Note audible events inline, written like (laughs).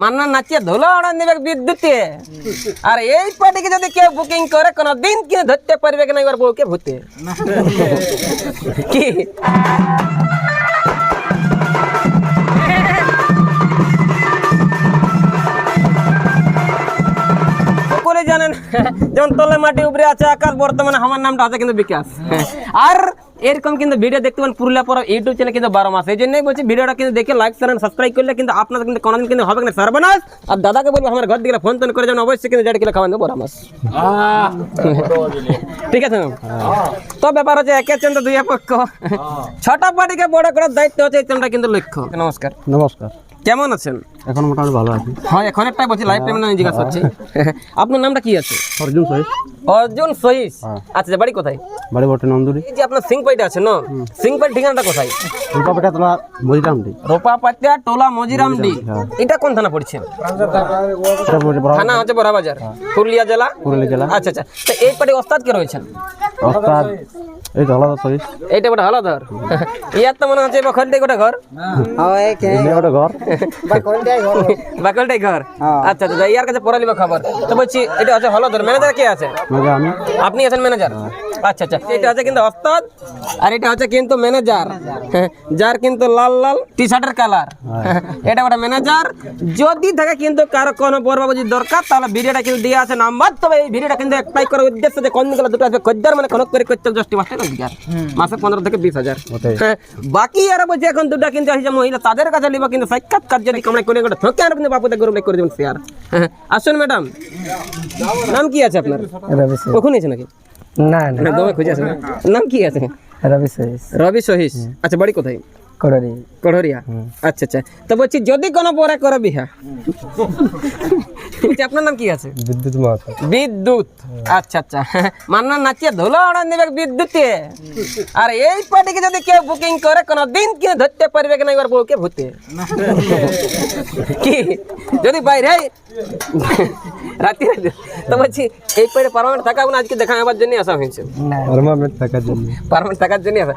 মান্না নাচিয়ে ধুলো ওড়ান দেবে বিদ্যুতে আর এই পার্টিকে যদি কেউ বুকিং করে কোনো দিন কিনে ধরতে পারবে কিনা এবার বউকে ভূতে। কি? যেমন তলে মাটি উপরে আছে আকাশ বর্তমানে আমার নামটা আছে কিন্তু বিকাশ। আর এরকম কিন্তু ভিডিও দেখতে পান পুরুলিয়া পর ইউটিউব চ্যানেল কিন্তু বারো মাস। এই জন্যই বলছি ভিডিওটা কিন্তু দেখে লাইক শেয়ার সাবস্ক্রাইব করলে কিন্তু আপনাদের কিন্তু কোনোদিন কিন্তু হবে না সর্বনাশ। আর দাদাকে বলব আমার ঘর দিকে ফোন টোন করে যেন অবশ্যই কিন্তু দেড় কিলো খাওয়ান দেবো বারো মাস। ঠিক আছে ম্যাম? তো ব্যাপার হচ্ছে একে চেন দুই পক্ষ। ছটা পার্টিকে বড় করার দায়িত্ব হচ্ছে এই চ্যানেলটা কিন্তু লক্ষ্য। নমস্কার। নমস্কার। কেমন আছেন? এখন মোটামুটি ভালো আছি। হ্যাঁ এখন একটা বলছি লাইভ টাইম না জিজ্ঞাসা করছি। আপনার নামটা কি আছে? অর্জুন সহিত অর্জুন সহিস। আচ্ছা আচ্ছা, বাড়ি কোথায়? বাড়ি বটে নন্দুরি। এই যে আপনার সিং পাইটা আছে না? সিং পাইট ঠিকানাটা কোথায়? পেটা তোলা পাতিয়া টোলা মজিরামডি এটা কোন থানা পড়ছে? থানা হচ্ছে বড়াবাজার পুরুলিয়া জেলা? পুরুলিয়া জেলা। আচ্ছা আচ্ছা। তো এই পার্টি ওস্তাদ কে রয়েছেন? ওস্তাদ এই তো আলাদা সহিত এইটা বড় হলধর ইয়ার তো মনে হচ্ছে বখলটাই গোটা ঘর। এমনি একটা ঘর। বাকলটাই ঘর (laughs) আচ্ছা আচ্ছা ইয়ার কাছে পড়ালিবা খবর। তো বলছি এটা হচ্ছে হলধর ম্যানেজার কে আছে? আমি। আপনি আছেন ম্যানেজার? আচ্ছা আচ্ছা। এটা হচ্ছে কিন্তু ওস্তাদ আর এটা হচ্ছে কিন্তু ম্যানেজার। (laughs) যার কিন্তু লাল লাল টি শার্টের কালার এটা ওটা ম্যানেজার। যদি থাকে কিন্তু কারও কোনো দরকার তাহলে ভিডিওটা কিন্তু দিয়ে আছে নাম্বার। তবে এই ভিডিওটা কিন্তু একটাই করার উদ্দেশ্য যে কোনগুলো দুটো আসবে মানে কনক করে করতে দশটি মাস রোজগার মাসে পনেরো থেকে বিশ হাজার। হ্যাঁ, বাকি আর বলছে এখন দুটা কিন্তু আসছে মহিলা তাদের কাছে লিবা কিন্তু সাক্ষাৎকার যদি কামড়াই করে করে থকে আর কিন্তু বাপুতে গরু করে দেবেন শেয়ার (laughs) আসুন ম্যাডাম। নাম কি আছে আপনার? রবি কখন আছে নাকি? না না। দমে খুঁজে আছে নাম কি আছে? রবি সহিস। রবি সহিস। আচ্ছা বাড়ি কোথায়? কড়ারি কড়হরিয়া আচ্ছা আচ্ছা তো বলছি যদি কোনো পরে করে বিহা? বলছি, আপনার নাম কি আছে? বিদ্যুৎ মাহাতো বিদ্যুৎ। আচ্ছা আচ্ছা। মান্না নাচিয়ে ধুলো ওড়ান দেবে বিদ্যুতে। আর এই পার্টিকে যদি কেউ বুকিং করে কোনো দিন কিনে ধরতে পারবে কিনা এবার বউকে ভূতে। কি? যদি বাইরে রাতে রাতে তো বলছি এই পার্টি পারমানেন্ট থাকা আজকে দেখা আমার জন্য আসা হয়েছে। পারমানেন্ট থাকার জন্য পারমানেন্ট থাকার জন্য আসা।